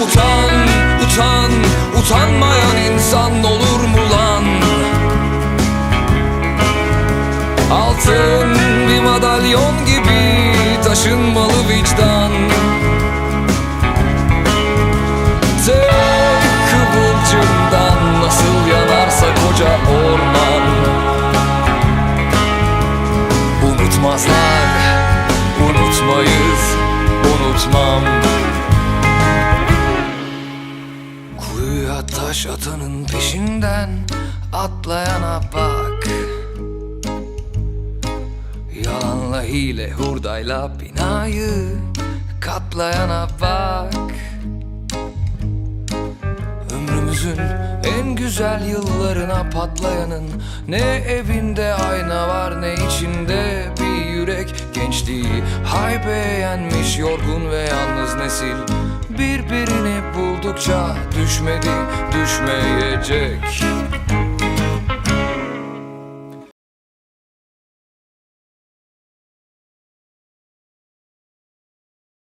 Utan, utan, utanmayan insan olur mu lan? Altın bir madalyon gibi taşınmalı vicdan. Tek kıvılcımdan nasıl yanarsa koca orman. Unutmazlar, unutmayız, Kuyuya taş atanın peşinden atlayana bak. Yalanla hile hurdayla binayı katlayana bak. Ömrümüzün en güzel yıllarına patlayanın Ne evinde ayna var ne içinde bir yürek Gençliği. Haybe yenmiş yorgun ve yalnız nesil Birbirini buldukça düşmedi düşmeyecek